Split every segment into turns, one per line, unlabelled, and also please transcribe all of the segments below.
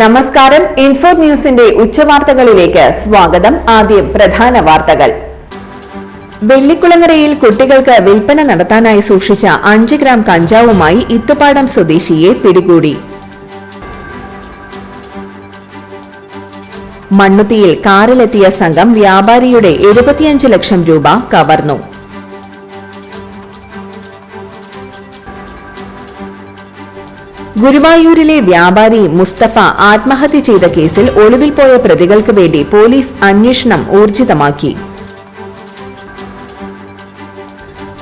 നമസ്കാരം. ഇൻഫോ ന്യൂസിന്റെ ഉച്ചവാർത്തകളിലേക്ക് സ്വാഗതം. ആദ്യം പ്രധാന വാർത്തകൾ. വെള്ളിക്കുളങ്ങരയിൽ കുട്ടികൾക്ക് വിൽപ്പന നടത്താനായി സൂക്ഷിച്ച അഞ്ച് ഗ്രാം കഞ്ചാവുമായി ഇത്തുപാടം സ്വദേശിയെ പിടികൂടി. മണ്ണുത്തിയിൽ കാറിലെത്തിയ സംഘം വ്യാപാരിയുടെ എഴുപത്തിയഞ്ച് ലക്ഷം രൂപ കവർന്നു. ഗുരുവായൂരിലെ വ്യാപാരി മുസ്തഫ ആത്മഹത്യ ചെയ്ത കേസിൽ ഒളിവിൽ പോയ പ്രതികൾക്ക് വേണ്ടി പോലീസ് അന്വേഷണം ഊർജിതമാക്കി.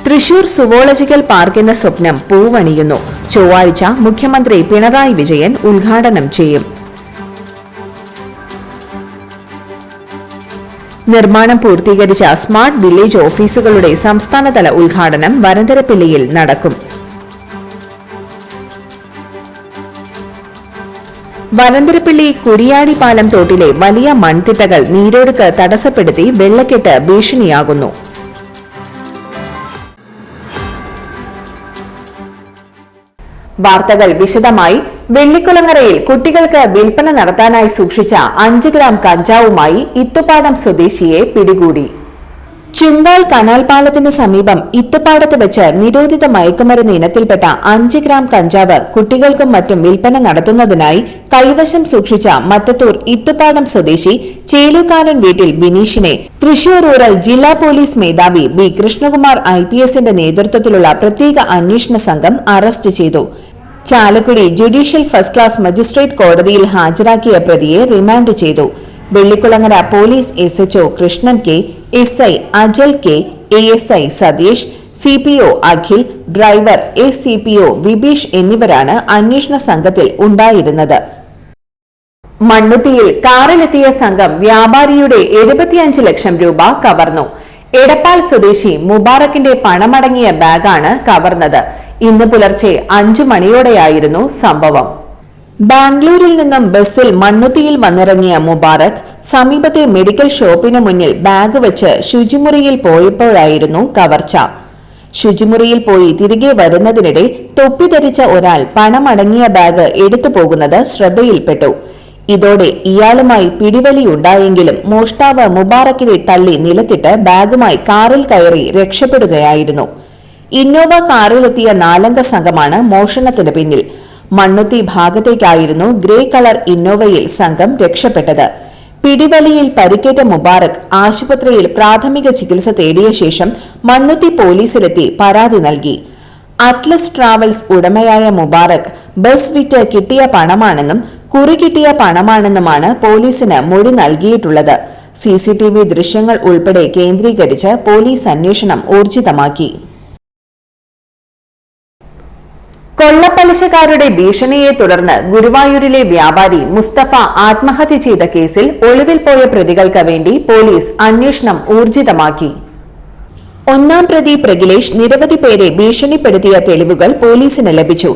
തൃശൂർ സുവോളജിക്കൽ പാർക്കിന് സ്വപ്നം പൂവണിയുന്നു. ചൊവ്വാഴ്ച മുഖ്യമന്ത്രി പിണറായി വിജയൻ ഉദ്ഘാടനം ചെയ്യും. നിർമ്മാണം പൂർത്തീകരിച്ച സ്മാർട്ട് വില്ലേജ് ഓഫീസുകളുടെ സംസ്ഥാനതല ഉദ്ഘാടനം വരന്തരപ്പിള്ളിയിൽ നടക്കും. വരന്തരപ്പിള്ളി കുരിയാടി പാലം തോട്ടിലെ വലിയ മൺതിട്ടകൾ നീരൊഴുക്ക് തടസ്സപ്പെടുത്തി വെള്ളക്കെട്ട് ഭീഷണിയാകുന്നു. വാർത്തകൾ വിശദമായി. വെള്ളിക്കുളങ്ങരയിൽ കുട്ടികൾക്ക് വിൽപ്പന നടത്താനായി സൂക്ഷിച്ച അഞ്ച് ഗ്രാം കഞ്ചാവുമായി ഇത്തുപാടം സ്വദേശിയെ പിടികൂടി. ചുങ്കാൽ കനാൽ പാലത്തിന് സമീപം ഇത്തുപാടത്ത് വെച്ച് നിരോധിത മയക്കുമരുന്ന് ഇനത്തിൽപ്പെട്ട അഞ്ച് ഗ്രാം കഞ്ചാവ് കുട്ടികൾക്കും മറ്റും വിൽപ്പന നടത്തുന്നതിനായി കൈവശം സൂക്ഷിച്ച മറ്റത്തൂർ ഇത്തുപാടം സ്വദേശി ചേലുകാരൻ വീട്ടിൽ ബിനീഷിനെ തൃശൂർ റൂറൽ ജില്ലാ പോലീസ് മേധാവി ബി കൃഷ്ണകുമാർ ഐ പി എസിന്റെ നേതൃത്വത്തിലുള്ള പ്രത്യേക അന്വേഷണ സംഘം അറസ്റ്റ് ചെയ്തു. Chalakudy judicial first class magistrate കോടതിയിൽ ഹാജരാക്കിയ പ്രതിയെ റിമാൻഡ് ചെയ്തു. Vellikulangara police S HO Krishnan K S I Ajal K A S I Satheesh C P O Akhil driver S C P O Vibeesh എന്നിവരാണ് അന്വേഷണ സംഘത്തിൽ ഉണ്ടായിരുന്നത്. മണ്ണുത്തിയിൽ കാറിലെത്തിയ സംഘം വ്യാപാരിയുടെ എഴുപത്തിയഞ്ച് ലക്ഷം രൂപ കവർന്നു. എടപ്പാൾ സ്വദേശി മുബാറക്കിന്റെ പണമടങ്ങിയ ബാഗാണ് കവർന്നത്. ഇന്ന് പുലർച്ചെ അഞ്ചു മണിയോടെയായിരുന്നു സംഭവം. ബാംഗ്ലൂരിൽ നിന്നും ബസ്സിൽ മണ്ണുത്തിയിൽ വന്നിറങ്ങിയ മുബാറക് സമീപത്തെ മെഡിക്കൽ ഷോപ്പിന് മുന്നിൽ ബാഗ് വെച്ച് ശുചിമുറിയിൽ പോയപ്പോഴായിരുന്നു കവർച്ച. ശുചിമുറിയിൽ പോയി തിരികെ വരുന്നതിനിടെ തൊപ്പി ധരിച്ച ഒരാൾ പണമടങ്ങിയ ബാഗ് എടുത്തു പോകുന്നത് ശ്രദ്ധയിൽപ്പെട്ടു. ഇതോടെ ഇയാളുമായി പിടിവലിയുണ്ടായെങ്കിലും മോഷ്ടാവ് മുബാറക്കിനെ തള്ളി നിലത്തിട്ട് ബാഗുമായി കാറിൽ കയറി രക്ഷപ്പെടുകയായിരുന്നു. ഇന്നോവ കാറിലെത്തിയ നാലംഗ സംഘമാണ് മോഷണത്തിന് പിന്നിൽ. മണ്ണുത്തി ഭാഗത്തേക്കായിരുന്നു ഗ്രേ കളർ ഇന്നോവയിൽ സംഘം രക്ഷപ്പെട്ടത്. പിടിവലിയിൽ പരിക്കേറ്റ മുബാറക് ആശുപത്രിയിൽ പ്രാഥമിക ചികിത്സ തേടിയ ശേഷം മണ്ണുത്തി പോലീസിലെത്തി പരാതി നൽകി. അറ്റ്ലസ് ട്രാവൽസ് ഉടമയായ മുബാറക് ബസ് വിറ്റ് കിട്ടിയ പണമാണെന്നും കുറി കിട്ടിയ പണമാണെന്നുമാണ് പോലീസിന് മൊഴി നൽകിയിട്ടുള്ളത്. സിസിടിവി ദൃശ്യങ്ങൾ ഉൾപ്പെടെ കേന്ദ്രീകരിച്ച് പോലീസ് അന്വേഷണം ഊർജിതമാക്കി. കൊള്ളപ്പലിശക്കാരുടെ ഭീഷണിയെ തുടർന്ന് ഗുരുവായൂരിലെ വ്യാപാരി മുസ്തഫ ആത്മഹത്യ ചെയ്ത കേസിൽ ഒളിവിൽ പോയ പ്രതികൾക്ക് വേണ്ടി പോലീസ് അന്വേഷണം ഊർജിതമാക്കി. ഒന്നാം പ്രതി പ്രഗിലേഷ് നിരവധി പേരെ ഭീഷണിപ്പെടുത്തിയ തെളിവുകൾ പോലീസിന് ലഭിച്ചു.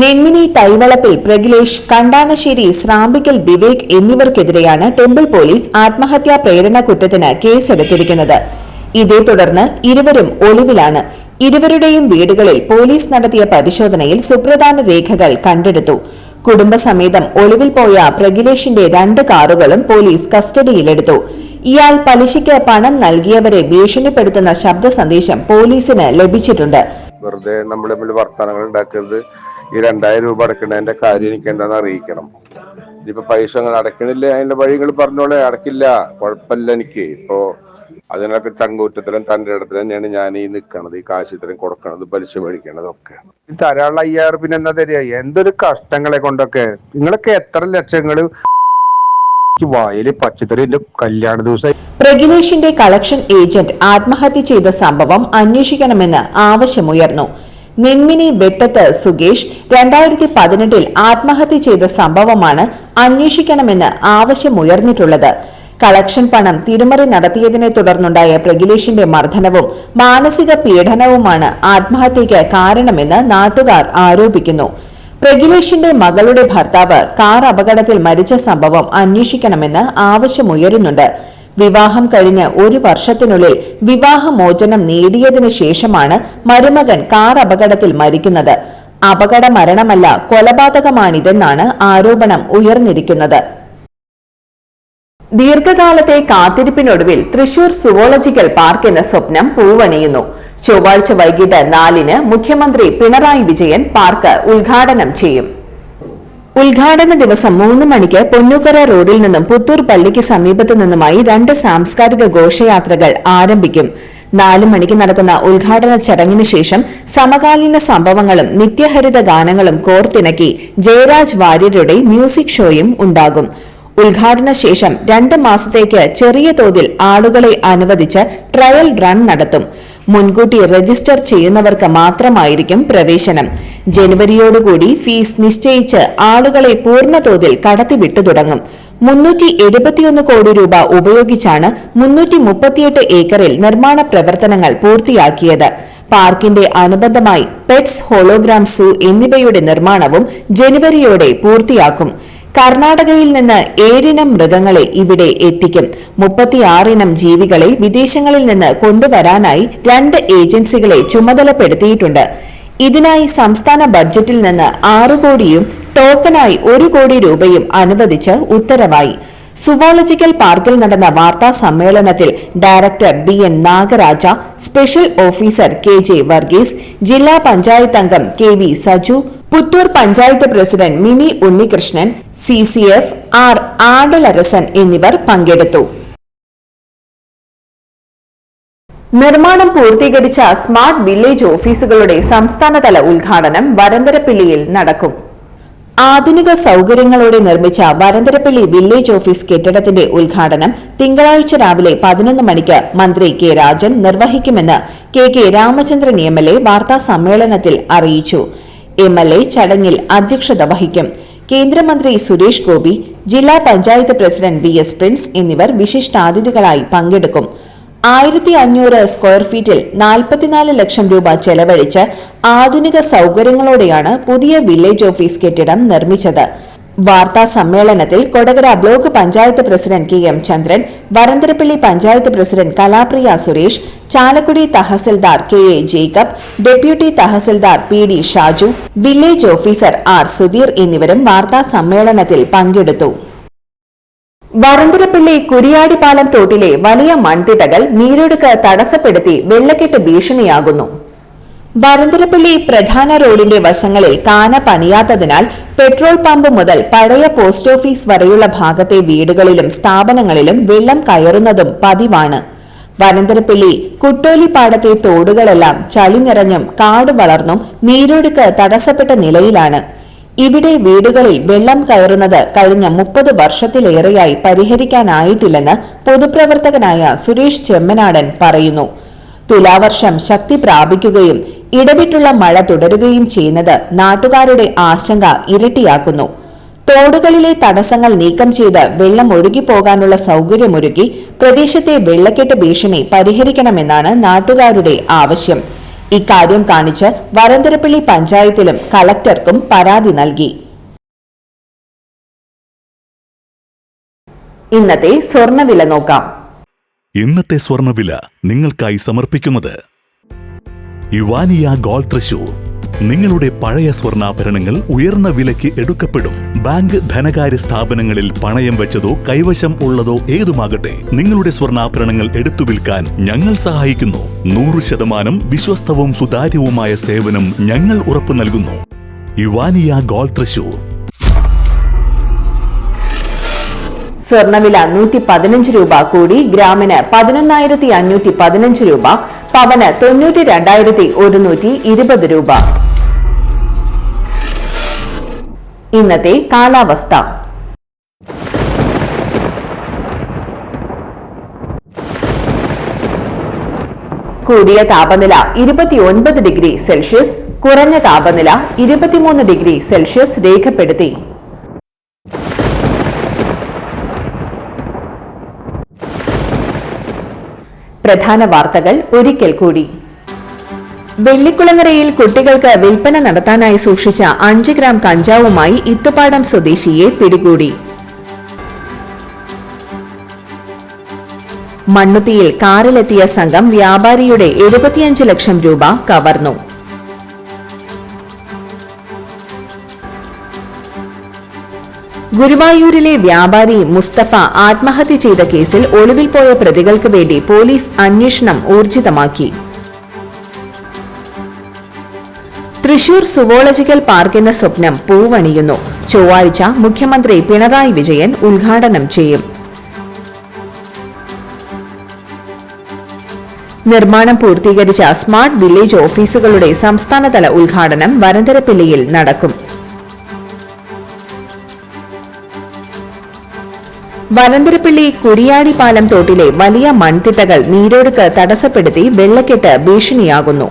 നെന്മിനി തൈവളപ്പിൽ പ്രഗിലേഷ് കണ്ടാനശ്ശേരി സ്രാമ്പിക്കൽ ദിവേക് എന്നിവർക്കെതിരെയാണ് ടെമ്പിൾ പോലീസ് ആത്മഹത്യാ പ്രേരണ കുറ്റത്തിന് കേസെടുത്തിരിക്കുന്നത്. ഇതേ തുടർന്ന് ഇരുവരും ഒളിവിലാണ്. ഇരുവരുടെയും വീടുകളിൽ പോലീസ് നടത്തിയ പരിശോധനയിൽ സുപ്രധാന രേഖകൾ കണ്ടെടുത്തു. കുടുംബസമേതം ഒളിവിൽ പോയ പ്രഗിലേഷിന്റെ രണ്ട് കാറുകളും പോലീസ് കസ്റ്റഡിയിലെടുത്തു. ഇയാൾ പലിശയ്ക്ക് പണം നൽകിയവരെ ഭീഷണിപ്പെടുത്തുന്ന ശബ്ദ സന്ദേശം പോലീസിന് ലഭിച്ചിട്ടുണ്ട്.
വെറുതെ നമ്മൾ തമ്മിൽ വർത്തമാനങ്ങൾ ഉണ്ടാക്കരുത്. ഈ രണ്ടായിരം രൂപ അടക്കണതിന്റെ കാര്യം എനിക്ക് എന്താണെന്ന് അറിയിക്കണം. ഇതിപ്പോ പൈസ അടക്കണില്ല അതിന്റെ വഴികൾ പറഞ്ഞോളെ അടക്കില്ല കുഴപ്പമില്ല എനിക്ക്. ഇപ്പോ അതിനൊക്കെ ചങ്കൂറ്റത്തിലും തന്റെ ഇടത്തിലും തന്നെയാണ് ഞാൻ ഈ നിൽക്കണത് ഈ കാശ് ഇത്രയും കൊടുക്കണത് പലിശ മേടിക്കണതൊക്കെ ഈ ധാരാളം അയ്യായിരം പിന്നെ എന്താ തരിക? എന്തൊരു കഷ്ടങ്ങളെ കൊണ്ടൊക്കെ? നിങ്ങളൊക്കെ എത്ര ലക്ഷങ്ങൾ വായിൽ പച്ചക്കറിന്റെ കല്യാണ ദിവസം
പ്രഗിലേഷിന്റെ കളക്ഷൻ ഏജന്റ് ആത്മഹത്യ ചെയ്ത സംഭവം അന്വേഷിക്കണമെന്ന് ആവശ്യമുയർന്നു. നെന്മിനി വെട്ടത്ത് സുഗേഷ് രണ്ടായിരത്തി പതിനെട്ടിൽ ആത്മഹത്യ ചെയ്ത സംഭവമാണ് അന്വേഷിക്കണമെന്ന് ആവശ്യമുയർന്നിട്ടുള്ളത്. കളക്ഷൻ പണം തിരുമറി നടത്തിയതിനെ തുടർന്നുണ്ടായ പ്രഗിലേഷിന്റെ മർദ്ദനവും മാനസിക പീഡനവുമാണ് ആത്മഹത്യയ്ക്ക് കാരണമെന്ന് നാട്ടുകാർ ആരോപിക്കുന്നു. പ്രഗിലേഷിന്റെ മകളുടെ ഭർത്താവ് കാർ അപകടത്തിൽ മരിച്ച സംഭവം അന്വേഷിക്കണമെന്ന് ആവശ്യമുയരുന്നുണ്ട്. വിവാഹം കഴിഞ്ഞ് ഒരു വർഷത്തിനുള്ളിൽ വിവാഹമോചനം നേടിയതിനു ശേഷമാണ് മരുമകൻ കാർ അപകടത്തിൽ മരിക്കുന്നത്. അപകട മരണമല്ല കൊലപാതകമാണിതെന്നാണ് ആരോപണം ഉയർന്നിരിക്കുന്നത്. ദീർഘകാലത്തെ കാത്തിരിപ്പിനൊടുവിൽ തൃശൂർ സുവോളജിക്കൽ പാർക്ക് എന്ന സ്വപ്നം പൂവണിയുന്നു. ചൊവ്വാഴ്ച വൈകിട്ട് നാലിന് മുഖ്യമന്ത്രി പിണറായി വിജയൻ പാർക്ക് ഉദ്ഘാടനം ചെയ്യും. ഉദ്ഘാടന ദിവസം മൂന്ന് മണിക്ക് പൊന്നുകര റോഡിൽ നിന്നും പുത്തൂർ പള്ളിക്ക് സമീപത്തു നിന്നുമായി രണ്ട് സാംസ്കാരിക ഘോഷയാത്രകൾ ആരംഭിക്കും. നാല് മണിക്ക് നടക്കുന്ന ഉദ്ഘാടന ചടങ്ങിനു ശേഷം സമകാലീന സംഭവങ്ങളും നിത്യഹരിത ഗാനങ്ങളും കോർത്തിണക്കി ജയരാജ് വാര്യരുടെ മ്യൂസിക് ഷോയും ഉണ്ടാകും. ഉദ്ഘാടന ശേഷം രണ്ട് മാസത്തേക്ക് ചെറിയ തോതിൽ ആളുകളെ അനുവദിച്ച് ട്രയൽ റൺ നടത്തും. മുൻകൂട്ടി രജിസ്റ്റർ ചെയ്യുന്നവർക്ക് മാത്രമായിരിക്കും പ്രവേശനം. ജനുവരിയോടുകൂടി ഫീസ് നിശ്ചയിച്ച് ആളുകളെ പൂർണതോതിൽ കടത്തിവിട്ടു തുടങ്ങും. മുന്നൂറ്റി എഴുപത്തിയൊന്ന് കോടി രൂപ ഉപയോഗിച്ചാണ് മുന്നൂറ്റി മുപ്പത്തിയെട്ട് ഏക്കറിൽ നിർമ്മാണ പ്രവർത്തനങ്ങൾ പൂർത്തിയാക്കിയത്. പാർക്കിന്റെ അനുബന്ധമായി പെറ്റ്സ് ഹോളോഗ്രാം സൂ എന്നിവയുടെ നിർമ്മാണവും ജനുവരിയോടെ പൂർത്തിയാക്കും. കർണാടകയിൽ നിന്ന് ഏഴിനം മൃഗങ്ങളെ ഇവിടെ എത്തിക്കും. മുപ്പത്തിയാറിനം ജീവികളെ വിദേശങ്ങളിൽ നിന്ന് കൊണ്ടുവരാനായി രണ്ട് ഏജൻസികളെ ചുമതലപ്പെടുത്തിയിട്ടുണ്ട്. ഇതിനായി സംസ്ഥാന ബഡ്ജറ്റിൽ നിന്ന് ആറു കോടിയും ടോക്കനായി ഒരു കോടി രൂപയും അനുവദിച്ച് ഉത്തരവായി. സുവോളജിക്കൽ പാർക്കിൽ നടന്ന വാർത്താ സമ്മേളനത്തിൽ director B N Nagaraja special officer K J Varghese ജില്ലാ പഞ്ചായത്ത് അംഗം K V Saju Puthur panchayat president Mini Unnikrishnan C C F R Adalarasan എന്നിവർ പങ്കെടുത്തു. നിർമ്മാണം പൂർത്തീകരിച്ച സ്മാർട്ട് വില്ലേജ് ഓഫീസുകളുടെ സംസ്ഥാനതല ഉദ്ഘാടനം വരന്തരപ്പിള്ളിയിൽ നടക്കും. ആധുനിക സൗകര്യങ്ങളോടെ നിർമ്മിച്ച വരന്തരപ്പള്ളി വില്ലേജ് ഓഫീസ് കെട്ടിടത്തിന്റെ ഉദ്ഘാടനം തിങ്കളാഴ്ച രാവിലെ പതിനൊന്ന് മണിക്ക് മന്ത്രി K Rajan നിർവഹിക്കുമെന്ന് K K Ramachandran M L A വാർത്താസമ്മേളനത്തിൽ അറിയിച്ചു. എം എൽ എ ചടങ്ങിൽ അധ്യക്ഷത വഹിക്കും. കേന്ദ്രമന്ത്രി സുരേഷ് ഗോപി ജില്ലാ panchayat president V S Prince എന്നിവർ വിശിഷ്ടാതിഥികളായി പങ്കെടുക്കും. ആയിരത്തി അഞ്ഞൂറ് സ്ക്വയർ ഫീറ്റിൽ നാൽപ്പത്തിനാല് ലക്ഷം രൂപ ചെലവഴിച്ച് ആധുനിക സൗകര്യങ്ങളോടെയാണ് പുതിയ വില്ലേജ് ഓഫീസ് കെട്ടിടം നിർമ്മിച്ചത്. വാർത്താ സമ്മേളനത്തിൽ Kodakara block panchayat president K M Chandran Varantharappilly panchayat president Kalapriya Suresh Chalakudy tahsildar K A Jacob deputy tahsildar P D Shaju village officer R Sudheer എന്നിവരും വാർത്താ സമ്മേളനത്തിൽ പങ്കെടുത്തു. വരന്തരപ്പിള്ളി കുരിയാടിപ്പാലം തോട്ടിലെ വലിയ മൺതിട്ടകൾ നീരൊഴുക്ക് തടസ്സപ്പെടുത്തി വെള്ളക്കെട്ട് ഭീഷണിയാകുന്നു. വരന്തരപ്പള്ളി പ്രധാന റോഡിന്റെ വശങ്ങളിൽ കാന പണിയാത്തതിനാൽ പെട്രോൾ പമ്പ് മുതൽ പഴയ പോസ്റ്റ് ഓഫീസ് വരെയുള്ള ഭാഗത്തെ വീടുകളിലും സ്ഥാപനങ്ങളിലും വെള്ളം കയറുന്നതും പതിവാണ്. വനന്തരപ്പള്ളി കുട്ടോലിപ്പാടത്തെ തോടുകളെല്ലാം ചളി നിറഞ്ഞും കാട് വളർന്നും നീരൊഴുക്ക് തടസ്സപ്പെട്ട നിലയിലാണ്. ഇവിടെ വീടുകളിൽ വെള്ളം കയറുന്നത് കഴിഞ്ഞ മുപ്പത് വർഷത്തിലേറെയായി പരിഹരിക്കാനായിട്ടില്ലെന്ന് പൊതുപ്രവർത്തകനായ സുരേഷ് ചെമ്മനാടൻ പറയുന്നു. തുലാവർഷം ശക്തി പ്രാപിക്കുകയും ഇടവിട്ടുള്ള മഴ തുടരുകയും ചെയ്യുന്നത് നാട്ടുകാരുടെ ആശങ്ക ഇരട്ടിയാക്കുന്നു. തോടുകളിലെ തടസ്സങ്ങൾ നീക്കം ചെയ്ത് വെള്ളം ഒഴുകിപ്പോകാനുള്ള സൗകര്യമൊരുക്കി പ്രദേശത്തെ വെള്ളക്കെട്ട് ഭീഷണി പരിഹരിക്കണമെന്നാണ് നാട്ടുകാരുടെ ആവശ്യം. ഇക്കാര്യം കാണിച്ച് വരന്തരപ്പള്ളി പഞ്ചായത്തിലും കളക്ടർക്കും പരാതി നൽകി. ഇന്നത്തെ സ്വർണവില നോക്കാം.
ഇന്നത്തെ സ്വർണവില നിങ്ങൾക്കായി സമർപ്പിക്കുന്നത് യുവാനിയ ഗോൾ തൃശൂർ. നിങ്ങളുടെ പഴയ സ്വർണാഭരണങ്ങൾ ഉയർന്ന വിലയ്ക്ക് എടുക്കപ്പെടും. ബാങ്ക് ധനകാര്യ സ്ഥാപനങ്ങളിൽ പണയം വെച്ചതോ കൈവശം ഉള്ളതോ ഏതുമാകട്ടെ നിങ്ങളുടെ സ്വർണാഭരണങ്ങൾ എടുത്തു വിൽക്കാൻ ഞങ്ങൾ സഹായിക്കുന്നു. നൂറ് ശതമാനം വിശ്വസ്തവും സുതാര്യവുമായ സേവനം ഞങ്ങൾ ഉറപ്പു നൽകുന്നു. യുവാനിയ ഗോൾ തൃശൂർ.
സ്വർണവില നൂറ്റി പതിനഞ്ച് രൂപ കൂടി ഗ്രാമിന് പതിനൊന്നായിരത്തി അഞ്ഞൂറ്റി പതിനഞ്ച് രൂപ പവന് തൊണ്ണൂറ്റി രണ്ടായിരത്തി ഒരുന്നൂറ്റി ഇരുപത് രൂപ. ഇന്നത്തെ കാലാവസ്ഥ. കൂടിയ താപനില ഇരുപത്തിയൊൻപത് ഡിഗ്രി സെൽഷ്യസ് കുറഞ്ഞ താപനില ഇരുപത്തിമൂന്ന് ഡിഗ്രി സെൽഷ്യസ് രേഖപ്പെടുത്തി. പ്രധാന വാർത്തകൾ ഒരിക്കൽ കൂടി. വെള്ളിക്കുളങ്ങരയിൽ കുട്ടികൾക്ക് വിൽപ്പന നടത്താനായി സൂക്ഷിച്ച അഞ്ച് ഗ്രാം കഞ്ചാവുമായി ഇത്തുപാടം സ്വദേശിയെ പിടികൂടി. മണ്ണുത്തിയിൽ കാറിലെത്തിയ സംഘം വ്യാപാരിയുടെ എഴുപത്തിയഞ്ച് ലക്ഷം രൂപ കവർന്നു. ഗുരുവായൂരിലെ വ്യാപാരി മുസ്തഫ ആത്മഹത്യ ചെയ്ത കേസിൽ ഒളിവിൽ പോയ പ്രതികൾക്ക് വേണ്ടി പോലീസ് അന്വേഷണം ഊർജിതമാക്കി. തൃശൂർ സുവോളജിക്കൽ പാർക്കിന് സ്വപ്നം പൂവണിയുന്നു. ചൊവ്വാഴ്ച മുഖ്യമന്ത്രി പിണറായി വിജയൻ ഉദ്ഘാടനം ചെയ്യും. നിർമ്മാണം പൂർത്തീകരിച്ച സ്മാർട്ട് വില്ലേജ് ഓഫീസുകളുടെ സംസ്ഥാനതല ഉദ്ഘാടനം വരന്തരപ്പിള്ളിയിൽ നടക്കും. വനന്തരപ്പിള്ളി കുരിയാടി പാലം തോട്ടിലെ വലിയ മൺതിട്ടകൾ നീരൊഴുക്ക് തടസ്സപ്പെടുത്തി വെള്ളക്കെട്ട് ഭീഷണിയാകുന്നു.